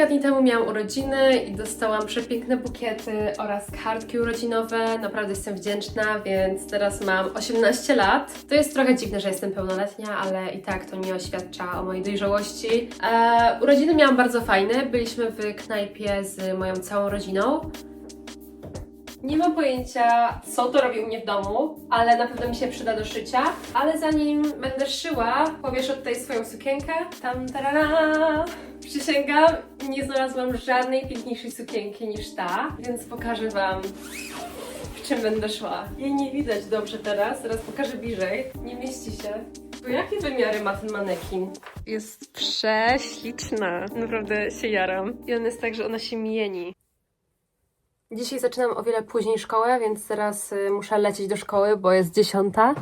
Kilka dni temu miałam urodziny i dostałam przepiękne bukiety oraz kartki urodzinowe. Naprawdę jestem wdzięczna, więc teraz mam 18 lat. To jest trochę dziwne, że jestem pełnoletnia, ale i tak to nie oświadcza o mojej dojrzałości. Eee, urodziny miałam bardzo fajne. Byliśmy w knajpie z moją całą rodziną. Nie mam pojęcia, co to robi u mnie w domu, ale na pewno mi się przyda do szycia. Ale zanim będę szyła, powieszę tutaj swoją sukienkę. Tam tarara! Przysięgam, nie znalazłam żadnej piękniejszej sukienki niż ta, więc pokażę Wam, w czym będę szła. Jej nie widać dobrze teraz, teraz pokażę bliżej. Nie mieści się. To jakie wymiary ma ten manekin? Jest prześliczna. Naprawdę się jaram. I on jest tak, że ona się mieni. Dzisiaj zaczynam o wiele później szkołę, więc teraz y, muszę lecieć do szkoły, bo jest dziesiąta.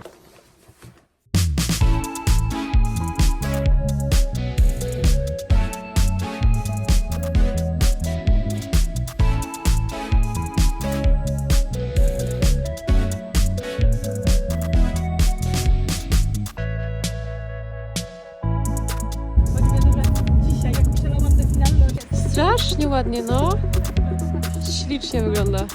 Strasznie ładnie, no. Ślicznie wygląda.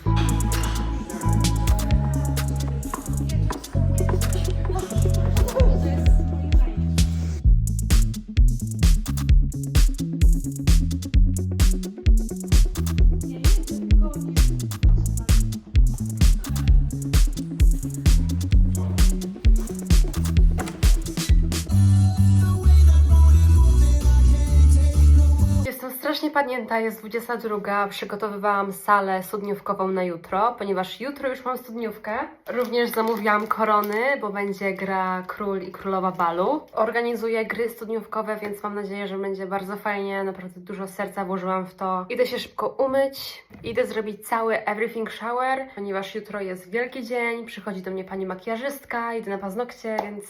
Strasznie padnięta, jest 22. Przygotowywałam salę studniówkową na jutro, ponieważ jutro już mam studniówkę. Również zamówiłam korony, bo będzie gra król i królowa balu. Organizuję gry studniówkowe, więc mam nadzieję, że będzie bardzo fajnie. Naprawdę dużo serca włożyłam w to. Idę się szybko umyć, idę zrobić cały everything shower, ponieważ jutro jest wielki dzień. Przychodzi do mnie pani makijażystka, idę na paznokcie, więc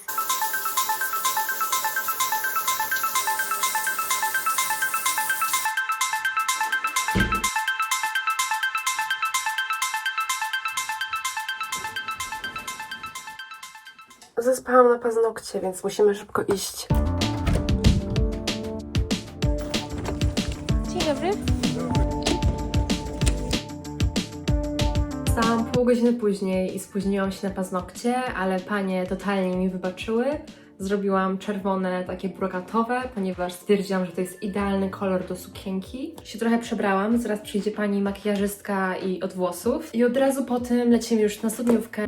Zaspałam na paznokcie, więc musimy szybko iść. Dzień dobry. Stałam pół godziny później i spóźniłam się na paznokcie, ale panie totalnie mi wybaczyły. Zrobiłam czerwone, takie brokatowe, ponieważ stwierdziłam, że to jest idealny kolor do sukienki. Się trochę przebrałam, zaraz przyjdzie pani makijażystka i od włosów. I od razu po tym lecimy już na studniówkę.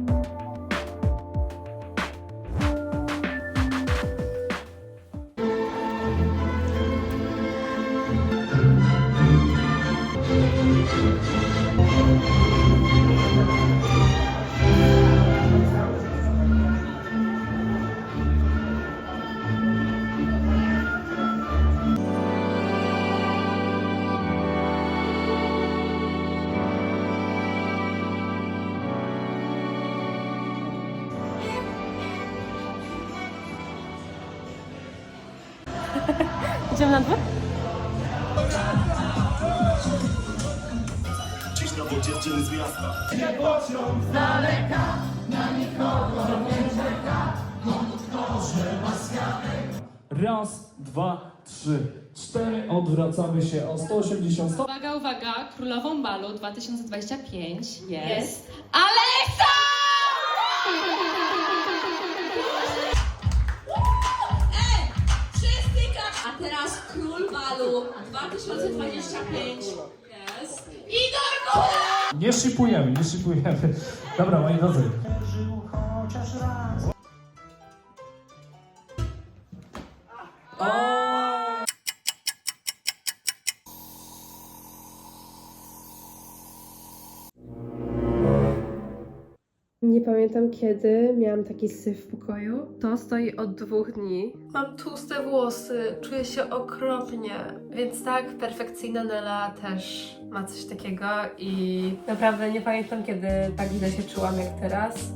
Idziemy na dwór? Dziś znowu dziewczyny z miasta. Raz, dwa, trzy, cztery. Odwracamy się o 180 stopni. Uwaga, uwaga, królową balu 2025 jest Alexa! A teraz król balu 2025 jest Igor Góra! Nie szipujemy, nie szipujemy. Dobra, moi drodzy. Nie pamiętam kiedy miałam taki syf w pokoju. To stoi od dwóch dni. Mam tłuste włosy, czuję się okropnie. Więc tak, perfekcyjna Nela też ma coś takiego i naprawdę nie pamiętam kiedy tak źle się czułam jak teraz.